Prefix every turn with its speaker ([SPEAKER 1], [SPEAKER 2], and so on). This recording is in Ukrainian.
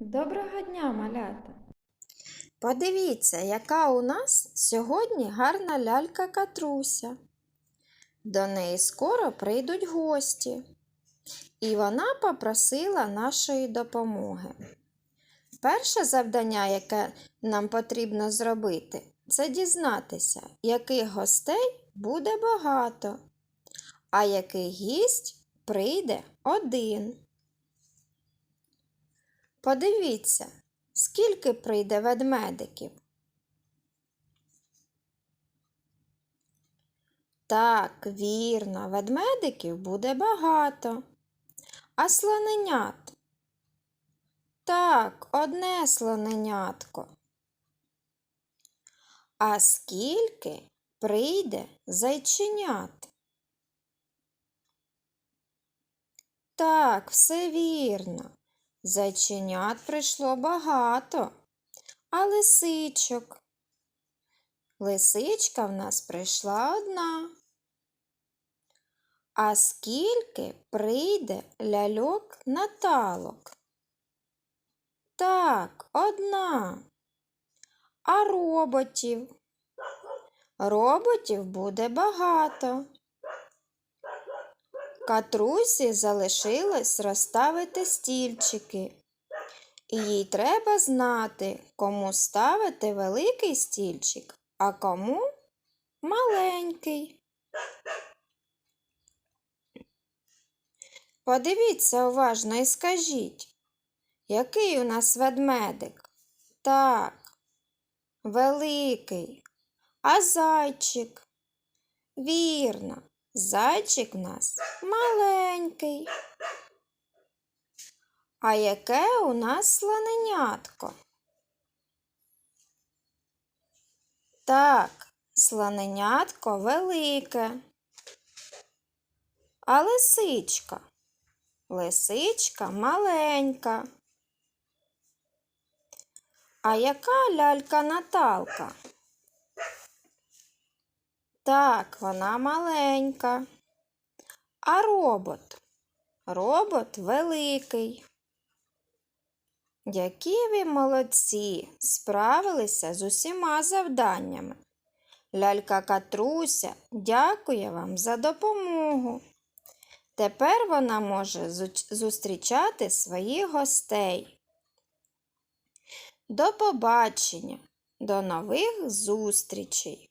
[SPEAKER 1] Доброго дня, малята!
[SPEAKER 2] Подивіться, яка у нас сьогодні гарна лялька Катруся. До неї скоро прийдуть гості, і вона попросила нашої допомоги. Перше завдання, яке нам потрібно зробити, це дізнатися, яких гостей буде багато, а який гість прийде один. Подивіться, скільки прийде ведмедиків. Так, вірно, ведмедиків буде багато. А слоненят? Так, одне слоненятко. А скільки прийде зайченят? Так, все вірно. Зайченят прийшло багато, а лисичок. Лисичка в нас прийшла одна. А скільки прийде ляльок наталок? Так, одна. А роботів? Роботів буде багато. Катрусі залишилось розставити стільчики. І їй треба знати, кому ставити великий стільчик, а кому маленький. Подивіться уважно і скажіть, який у нас ведмедик? Так, великий, а зайчик? Вірно, зайчик у нас маленький. А яке у нас слоненятко? Так, слоненятко велике. А лисичка? Лисичка маленька. А яка лялька Наталка? Так, вона маленька. А робот? Робот великий. Які ви молодці, справилися з усіма завданнями. Лялька Катруся дякує вам за допомогу. Тепер вона може зустрічати своїх гостей. До побачення, до нових зустрічей!